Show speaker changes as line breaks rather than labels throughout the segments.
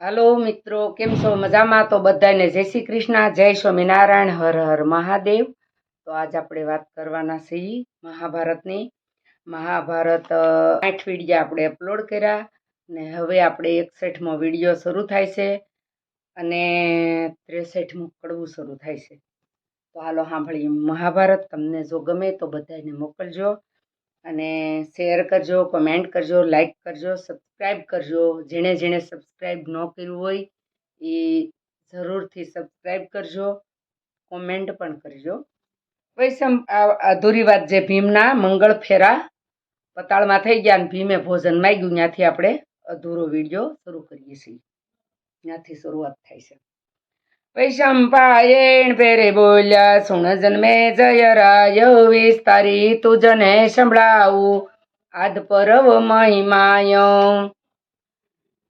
હાલો મિત્રો, કેમ છો? મજામાં? તો બધાને જય શ્રી કૃષ્ણ, જય સ્વામિનારાયણ, હર હર મહાદેવ. તો આજ આપણે વાત કરવાના છીએ મહાભારતની. મહાભારત આઠ વિડીયા આપણે અપલોડ કર્યા ને હવે આપણે એકસઠમો વીડિયો શરૂ થાય છે અને ત્રેસઠમું કડવું શરૂ થાય છે. તો હાલો સાંભળીએ મહાભારત. તમને જો ગમે તો બધાને મોકલજો. અને શેર કરજો કમેન્ટ કરજો લાઈક કરજો સબસ્ક્રાઈબ કરજો. જેણે જેણે સબસ્ક્રાઈબ ન કર્યું હોય એ જરૂરથી સબસ્ક્રાઈબ કરજો કોમેન્ટ પણ કરજો. આ અધૂરી વાત જે ભીમના મંગળ ફેરા પતાળમાં થઈ ગયા અને ભીમે ભોજન માંગ્યું. ત્યાંથી આપણે અધૂરો વીડિયો શરૂ કરીએ છીએ. ત્યાંથી શરૂઆત થાય છે. વૈશંપાયણ પેરે બોલ્યા સુણ જન્મે જય રાય વિસ્તારી તુજને સંભળાવું આદ પરવ મહિમાય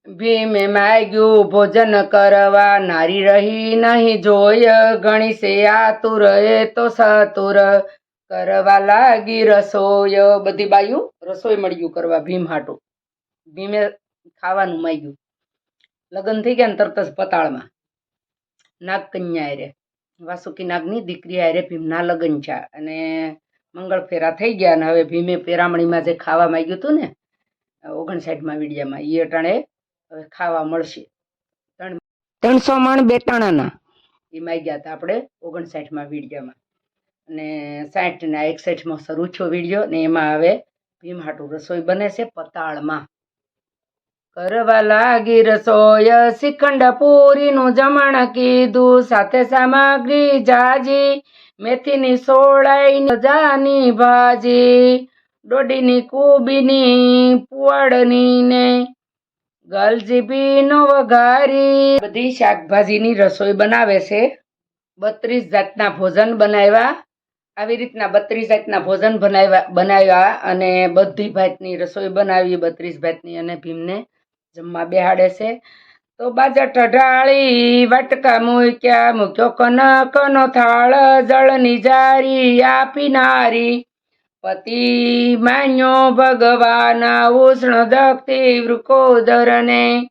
ભીમે માગ્યું ભોજન કરવા નારી રહી નહીં જોય ગણીશે આતુર એ તો સતુર કરવા લાગી રસોય બધી બાયું રસોઈ મળ્યું કરવા ભીમ હાટું ભીમે ખાવાનું માગ્યું લગ્ન થઈ ગયા ને તરત જ પતાળમાં નાગકન્યા હારે વાસુકી નાગની દીકરી હારે ભીમના લગ્ન છે. અને મંગળ ફેરા થઈ ગયા અને હવે ભીમે પેરામણીમાં જે ખાવા માંગ્યું હતું ને ઓગણસાઠમાં વીડિયામાં એ અટાણે હવે ખાવા મળશે. ત્રણ ત્રણસો મણ બેટાણાના એ માગ્યા હતા આપણે ઓગણસાઠમાં વીડિયામાં. અને સાઠના એકસઠમાં શરૂ થયો વીડિયો ને એમાં હવે ભીમ હાટુ રસોઈ બને છે પતાળમાં. કરવા લાગી રસોય શ્રીખંડ પૂરીનું જમણ કીધું સાથે સામગ્રી જાજી મેથીની સોળાઈ જાની ભાજી ડોડીની કુબીની પુવાડની ને ગલજીબીનો વઘારી બધી શાકભાજીની રસોઈ બનાવે છે બત્રીસ જાતના ભોજન બનાવ્યા આવી રીતના બત્રીસ જાતના ભોજન બનાવ્યા બનાવ્યા અને બધી ભાતની રસોઈ બનાવી બત્રીસ ભાતની અને ભીમને જમવા બેહાડે છે. તો બાજા ઢાળી, વાટકા મૂક્યા, મૂક્યો કનકનો થાળ, જળની જારી આપી નારી. પતિ માન્યો ભગવાન ઉષ્ણ દક્ષિ વૃકોદરને.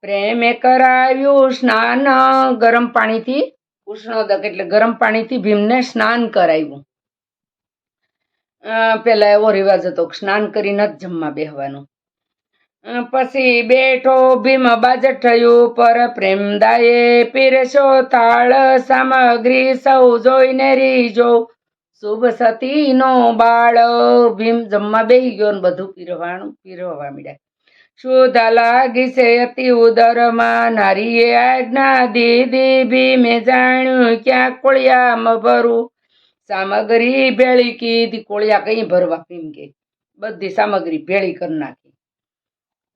પ્રેમે કરાવ્યું સ્નાન, ગરમ પાણીથી ઉષ્ણોદક એટલે ગરમ પાણીથી ભીમને સ્નાન કરાવ્યું. પેલા એવો રિવાજ હતો સ્નાન કરીને જ જમવા બેહવાનું. પછી બેઠો ભીમ બાજઠયું પર પ્રેમદાયે પીરશો થાળ સામગ્રી સૌ જોઈને રીજો. શુભ સતીનો બાળ, ભીમ જમવા બેહી ગયો ને બધું પીરવાનું પીરવા મીડ્યા. શુદ્ધ લાગી છે અતિ ઉદરમાં, નારીએ આજ્ઞા દીધી, ભીમે જાણ્યું ક્યાં કોળિયામાં ભરું. સામગ્રી ભેળી કીધી, કોળિયા કઈ ભરવા ભીમ કે? બધી સામગ્રી ભેળી કરી નાખી.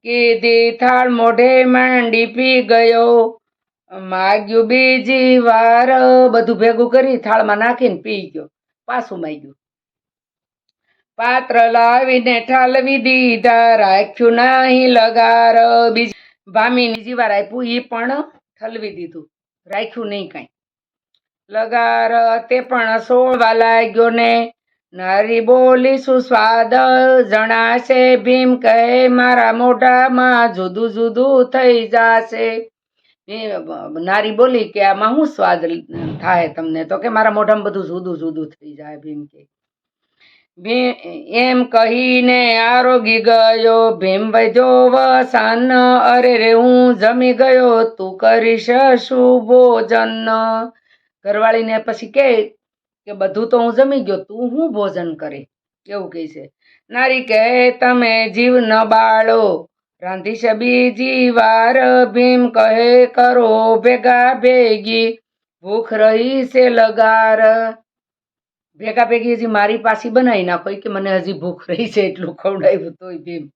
કીધી થાળ મોઢે માંડી પી ગયો. માગ્યું બીજી વાર. બધું ભેગું કરી થાળમાં નાખીને પી ગયો. પાછું માગ્યું. પાત્ર લાવીને ઠાલવી દીધા. રાખ્યું નહીં લગાર. બીજી ભામીની વાર આપ્યું. એ પણ ઠલવી દીધું. રાખ્યું નહીં કાંઈ. લગાર. તે પણ સોળવા લાગ્યો ને નારી બોલી સુસ્વાદ જણાશે, ભીમ કહે, મારા મોઢામાં જુદું જુદું થઈ જાશે. નારી બોલી કે, આમાં શું સ્વાદ થાય તમને? તો કે, મારા મોઢામાં બધું જુદું જુદું થઈ જાય, ભીમ કે. એમ કહીને આરોગી ગયો, ભીમ વૈદ્યો વસાન, અરે રે, હું જમી ગયો, તું કરીશ શું ભોજન? ઘરવાળીને પછી કે કે બધું તો હું જમી ગયો, તું હું ભોજન કરે? એવું કહે છે. નારી કહે, તમે જીવ ન બાળો. રાંધીશ બીજી વાર, ભીમ કહે, કરો ભેગા ભેગી. ભૂખ રહી છે લગાર. ભેગા ભેગી હજી મારી પાછી બનાવી નાખો કે મને હજી ભૂખ રહી છે એટલું ખવડાવ્યું તોય ભીમ.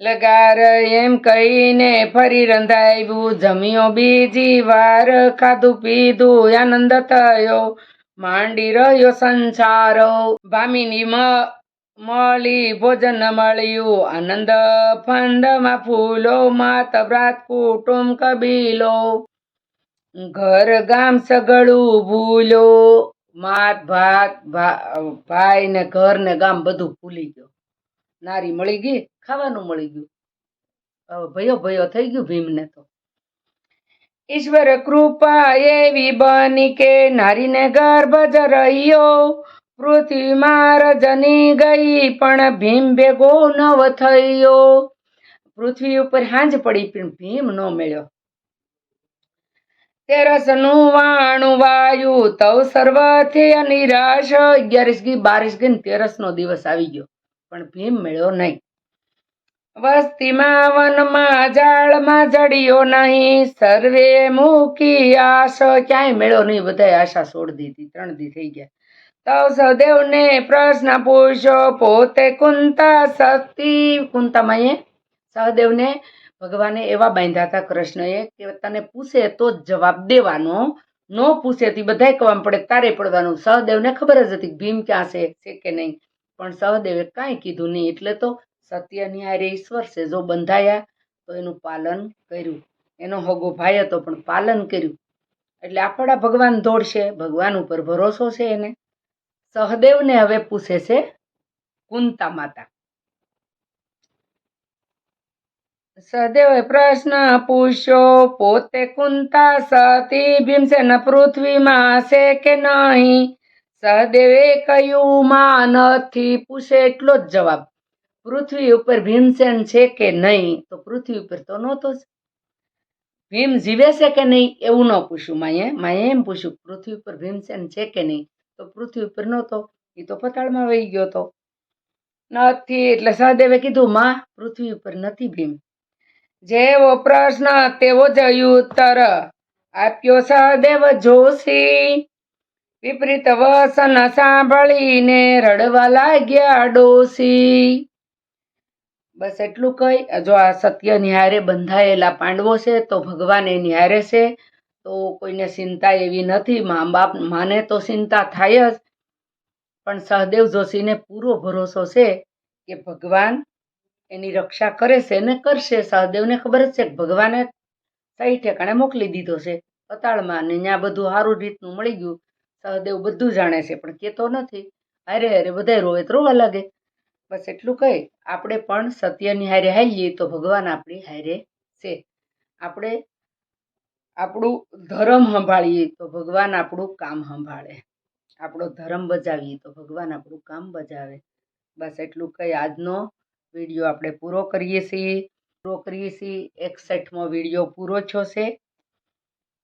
લગાર એમ કહીને ફરી રંધાવ્યું, જમ્યો બીજી વાર, ખાધું પીધું, આનંદ થયો. માંડી રહ્યો સંસાર ભામીની મળી ભોજન મળ્યું. આનંદ ફંડમાં ફૂલો, માત વ્રાત, કુટુંબ કબીલો. ઘર ગામ સગળું ભૂલો. માત ભાત ભાઈ ને ઘર ને ગામ બધું ભૂલી ગયો. નારી મળી ગઈ, ખાવાનું મળી ગયું. ભયો ભયો થઈ ગયું ભીમને તો. ઈશ્વર કૃપા એવી બની કે નારીને ગર્ભ જ રહ્યો પૃથ્વીમાં રજની ગઈ, પણ ભીમ ભેગો નવ થયો. પૃથ્વી ઉપર હાંજ પડી, પણ ભીમ ન મળ્યો. તેરસનું વાણું વાયુ, તવ સર્વથી નિરાશ અગિયારીસ ગી બારીસ ગઈ ને તેરસનો દિવસ આવી ગયો, પણ ભીમ મળ્યો નહીં. વસ્તીમાં વનમાં જાળમાં જડિયો નહીં. સર્વે મૂકી આશ ક્યાંય મેળો નહીં. બધાય આશા છોડી દીધી. ત્રણ દી થઈ ગયા. તવ સદેવને પ્રશ્ન પૂછ્યો પોતે કુંતા સતી? કુંતામાં એ સહદેવને ભગવાને એવા બાંધ્યા હતા કૃષ્ણએ કે તને પૂછે તો જ જવાબ દેવાનો. ન પૂછે તે બધાય કહેવા પડે, તારે પડવાનું. સહદેવને ખબર જ હતી ભીમ ક્યાં છે છે કે નહીં. પણ સહદેવે કાંઈ કીધું નહીં. એટલે તો સત્યની હારે ઈશ્વર છે જો બંધાયા તો એનું પાલન કર્યું. એનો હગો ભાઈ હતો, પણ પાલન કર્યું. એટલે આપણા ભગવાન દોડશે, ભગવાન ઉપર ભરોસો છે એને. સહદેવને હવે પૂછે છે કુંતા માતા. સહદેવે પ્રશ્ન પૂછ્યો, પોતે કુંતા સતી ભીમસેન પૃથ્વીમાં છે કે નહીં? સહદેવે કહ્યું માં નથી પૂછે. એટલો જ જવાબ પૃથ્વી ઉપર ભીમસેન છે કે નહીં, તો પૃથ્વી ઉપર તો નહોતો જ. ભીમ જીવે છે કે નહીં, એવું ન પૂછ્યું માએ. માએ એમ પૂછ્યું, પૃથ્વી ઉપર ભીમસેન છે કે નહીં? તો પૃથ્વી ઉપર નહોતો. એ તો પતાળમાં વહી ગયો હતો નથી, એટલે સહદેવે કીધું, માં, પૃથ્વી ઉપર નથી ભીમ. જેવો પ્રશ્ન તેવો જ ઉત્તર આપ્યો સહદેવ જોશી. વિપરીત વસન સાંભળીને રડવા લાગ્યા ડોસી બસ એટલું કહી, જો આ સત્ય નિહારે બંધાયેલા પાંડવો છે, તો ભગવાન એ નિહારે છે. તો કોઈને ચિંતા એવી નથી મા બાપ માને તો ચિંતા થાય જ. પણ સહદેવ જોશીને પૂરો ભરોસો છે કે ભગવાન એની રક્ષા કરે છે ને કરશે. સહદેવને ખબર જ છે કે ભગવાને સહી ઠેકાણે મોકલી દીધો છે. પતાળમાં ને ત્યાં બધું સારું રીતનું મળી ગયું. સહદેવ બધું જાણે છે, પણ કહેતો નથી. હારે અરે, બધાય રોવે રોવા લાગે. બસ એટલું કહી. આપણે પણ સત્યની હારે હાલીએ તો ભગવાન આપણી હારે છે. આપણે આપણું ધર્મ સંભાળીએ તો ભગવાન આપણું કામ સંભાળે. આપણો ધર્મ બજાવીએ તો ભગવાન આપણું કામ બજાવે. બસ એટલું કહી. આજનો વીડિયો આપણે પૂરો કરીએ છીએ. પૂરો કરીએ છીએ. એકસઠમો વીડિયો પૂરો થયો છે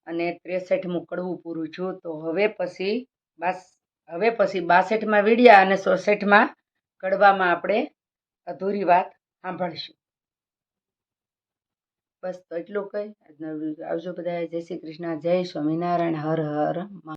અને ત્રેસઠમું કડવું પૂરું છું. તો હવે પછી બાસ, હવે પછી બાસઠમાં વિડીયા અને ચોસઠમાં કડવામાં આપણે અધૂરી વાત સાંભળીશું. બસ તો એટલું કહી. આવજો બધા જય શ્રી કૃષ્ણ. જય સ્વામિનારાયણ. હર હર.